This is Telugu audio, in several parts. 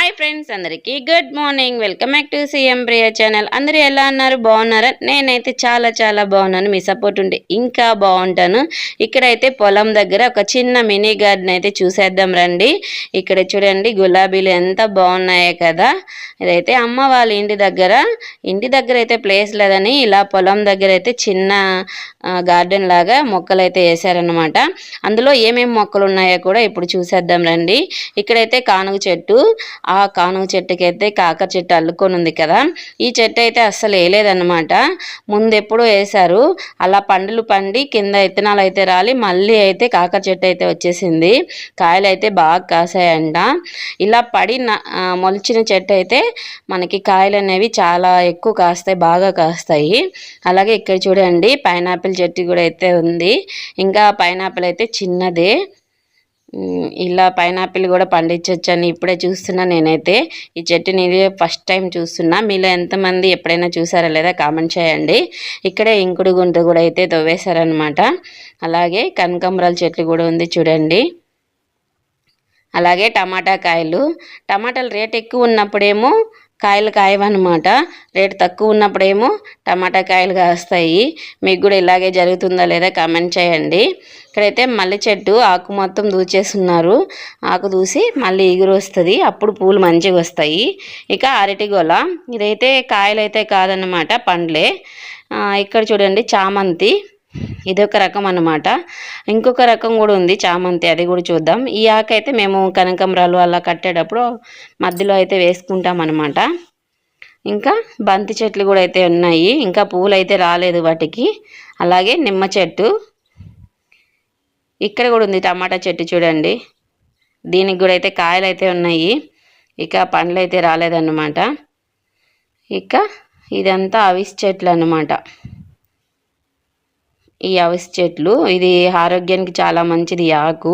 హాయ్ ఫ్రెండ్స్ అందరికీ good morning welcome back to CM Priya channel అందరూ ఎలా ఉన్నారు? బాగున్నారా? నేనైతే చాలా చాలా బాగున్నాను. మీ సపోర్ట్ ఉంటే ఇంకా బాగుంటాను. ఇక్కడైతే పొలం దగ్గర ఒక చిన్న మినీ గార్డెన్ అయితే చూసేద్దాం రండి. ఇక్కడ చూడండి గులాబీలు ఎంత బాగున్నాయో కదా. ఇదైతే అమ్మ వాళ్ళ ఇంటి దగ్గర. ఇంటి దగ్గర అయితే ప్లేస్ లేదని ఇలా పొలం దగ్గర అయితే చిన్న గార్డెన్ లాగా మొక్కలు అయితే వేసారనమాట అందులో ఏమేమి మొక్కలు ఉన్నాయో కూడా ఇప్పుడు చూసేద్దాం రండి. ఇక్కడైతే కానుగ చెట్టు ఆ కానుగ చెట్టుకి అయితే కాకర చెట్టు అల్లుకొని ఉంది కదా. ఈ చెట్టు అయితే అస్సలు వేయలేదన్నమాట. ముందెప్పుడు వేశారు. అలా పండులు పండి కింద విత్తనాలు అయితే రాలి మళ్ళీ అయితే కాకర చెట్టు అయితే వచ్చేసింది. కాయలు అయితే బాగా కాసాయంట. ఇలా పడి మొలిచిన చెట్టు అయితే మనకి కాయలు అనేవి చాలా ఎక్కువ కాస్తాయి బాగా కాస్తాయి. అలాగే ఇక్కడ చూడండి పైనాపిల్ చెట్టు కూడా అయితే ఉంది. ఇంకా పైనాపిల్ అయితే చిన్నదే. ఇలా పైనాపిల్ కూడా పండించవచ్చు అని ఇప్పుడే చూస్తున్నా నేనైతే. ఈ చెట్టుని ఇది ఫస్ట్ టైం చూస్తున్నా. మీలో ఎంతమంది ఎప్పుడైనా చూసారా లేదా కామెంట్ చేయండి. ఇక్కడే ఇంకుడు గుంట కూడా అయితే తవ్వేశారనమాట అలాగే కనకంబరాల చెట్లు కూడా ఉంది చూడండి. అలాగే టమాటా కాయలు. టమాటాలు రేట్ ఎక్కువ ఉన్నప్పుడేమో కాయలు కాయవన్నమాట. రేటు తక్కువ ఉన్నప్పుడేమో టమాటా కాయలు కాస్తాయి. మీకు కూడా ఇలాగే జరుగుతుందా లేదా కామెంట్ చేయండి. ఇక్కడైతే మల్లె చెట్టు ఆకు మొత్తం దూచేస్తున్నారు. ఆకు దూసి మళ్ళీ ఎగురు వస్తుంది. అప్పుడు పూలు మంచిగా వస్తాయి. ఇక అరటి గొల ఇదైతే కాయలు అయితే కాదన్నమాట పండ్లే. ఇక్కడ చూడండి చామంతి. ఇదొక రకం అనమాట ఇంకొక రకం కూడా ఉంది చామంతి అది కూడా చూద్దాం. ఈ ఆకు అయితే మేము కనకంబరాలు అలా కట్టేటప్పుడు మధ్యలో అయితే వేసుకుంటాం అనమాట ఇంకా బంతి చెట్లు కూడా అయితే ఉన్నాయి. ఇంకా పువ్వులు అయితే రాలేదు వాటికి. అలాగే నిమ్మ చెట్టు. ఇక్కడ కూడా ఉంది టమాటా చెట్టు చూడండి. దీనికి కూడా అయితే కాయలు అయితే ఉన్నాయి. ఇక పండ్లు అయితే రాలేదన్నమాట. ఇక ఇదంతా అవిస్ చెట్లు అనమాట ఈ అవిస్ చెట్లు. ఇది ఆరోగ్యానికి చాలా మంచిది. ఆకు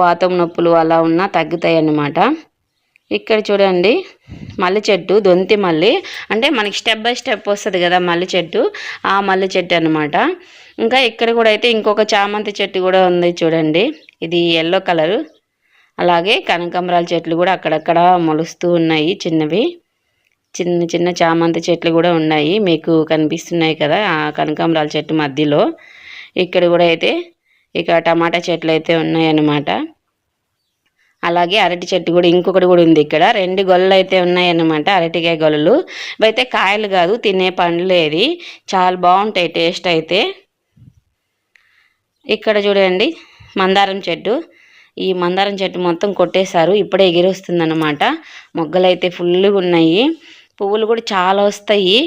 వాతం నొప్పులు అలా ఉన్నా తగ్గుతాయి అన్నమాట ఇక్కడ చూడండి మల్లె చెట్టు దొంతి మల్లి. అంటే మనకి స్టెప్ బై స్టెప్ వస్తుంది కదా మల్లె చెట్టు ఆ మల్లె చెట్టు అనమాట ఇంకా ఇక్కడ కూడా అయితే ఇంకొక చామంతి చెట్టు కూడా ఉంది చూడండి. ఇది ఎల్లో కలరు అలాగే కనకంబరాల చెట్లు కూడా అక్కడక్కడ మొలుస్తూ ఉన్నాయి చిన్నవి. చిన్న చిన్న చామంతి చెట్లు కూడా ఉన్నాయి. మీకు కనిపిస్తున్నాయి కదా ఆ కనకాంబరాల చెట్టు మధ్యలో. ఇక్కడ కూడా అయితే ఇక టమాటా చెట్లు అయితే ఉన్నాయన్నమాట. అలాగే అరటి చెట్టు కూడా ఇంకొకటి కూడా ఉంది ఇక్కడ. రెండు గొల్లలు అయితే ఉన్నాయన్నమాట అరటికాయ గొల్లలు. ఇవైతే కాయలు కాదు తినే పండ్లు ఏది చాలా బాగుంటాయి టేస్ట్ అయితే. ఇక్కడ చూడండి మందారం చెట్టు. ఈ మందారం చెట్టు మొత్తం కొట్టేశారు. ఇప్పుడే ఎగిరొస్తుందన్నమాట. మొగ్గలు అయితే ఫుల్గా ఉన్నాయి. పువ్వులు కూడా చాలా వస్తాయి.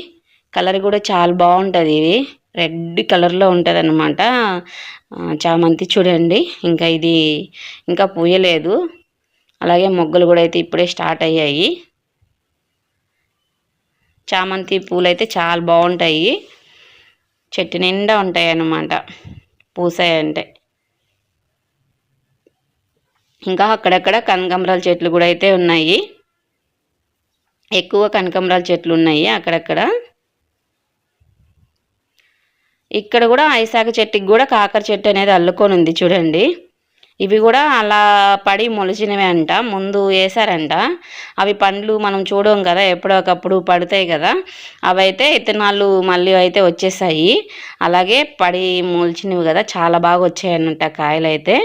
కలర్ కూడా చాలా బాగుంటుంది ఇవి. రెడ్ కలర్లో ఉంటుంది అనమాట చామంతి చూడండి. ఇంకా ఇది ఇంకా పూయలేదు. అలాగే మొగ్గలు కూడా అయితే ఇప్పుడే స్టార్ట్ అయ్యాయి. చామంతి పూలు అయితే చాలా బాగుంటాయి. చెట్టు నిండా ఉంటాయి అన్నమాట పూసాయంటే. ఇంకా అక్కడక్కడ కనకాంబరాల చెట్లు కూడా అయితే ఉన్నాయి. ఎక్కువ కనకంబరాల చెట్లు ఉన్నాయి అక్కడక్కడ. ఇక్కడ కూడా ఐసాక చెట్టుకి కూడా కాకర చెట్టు అనేది అల్లుకొని ఉంది చూడండి. ఇవి కూడా అలా పడి మొలిచినవి అంట. ముందు వేసారంట అవి పండ్లు మనం చూడం కదా ఎప్పుడొకప్పుడు పడతాయి కదా. అవైతే ఇత్తనాలు మళ్ళీ అయితే వచ్చేసాయి. అలాగే పడి మొలిచినవి కదా చాలా బాగా వచ్చాయన్నట కాయలు అయితే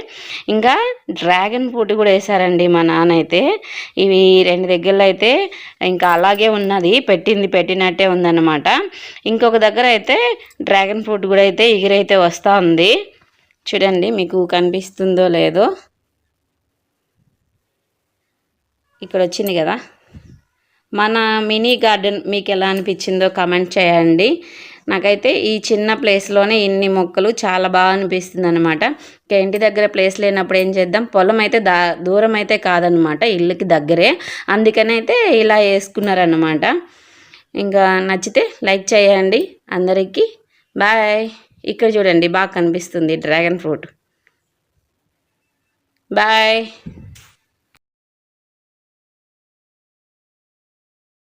ఇంకా డ్రాగన్ ఫ్రూట్ కూడా వేసారండి మా నాన్న అయితే ఇవి రెండు దగ్గరలో అయితే ఇంకా అలాగే ఉన్నది పెట్టింది పెట్టినట్టే ఉందన్నమాట. ఇంకొక దగ్గర అయితే డ్రాగన్ ఫ్రూట్ కూడా అయితే ఎగిరైతే వస్తూ ఉంది చూడండి మీకు కనిపిస్తుందో లేదో. ఇక్కడ వచ్చింది కదా. మన మినీ గార్డెన్ మీకు ఎలా అనిపించిందో కమెంట్ చేయండి. నాకైతే ఈ చిన్న ప్లేస్లోనే ఇన్ని మొక్కలు చాలా బాగా అనిపిస్తుంది అనమాట ఇంకా ఇంటి దగ్గర ప్లేస్ లేనప్పుడు ఏం చేద్దాం? పొలం అయితే దా దూరం అయితే కాదనమాట ఇల్లుకి దగ్గరే. అందుకనైతే ఇలా వేసుకున్నారనమాట ఇంకా నచ్చితే లైక్ చేయండి అందరికీ. బాయ్. ఇక్కడ చూడండి బాగా కనిపిస్తుంది డ్రాగన్ ఫ్రూట్. బాయ్.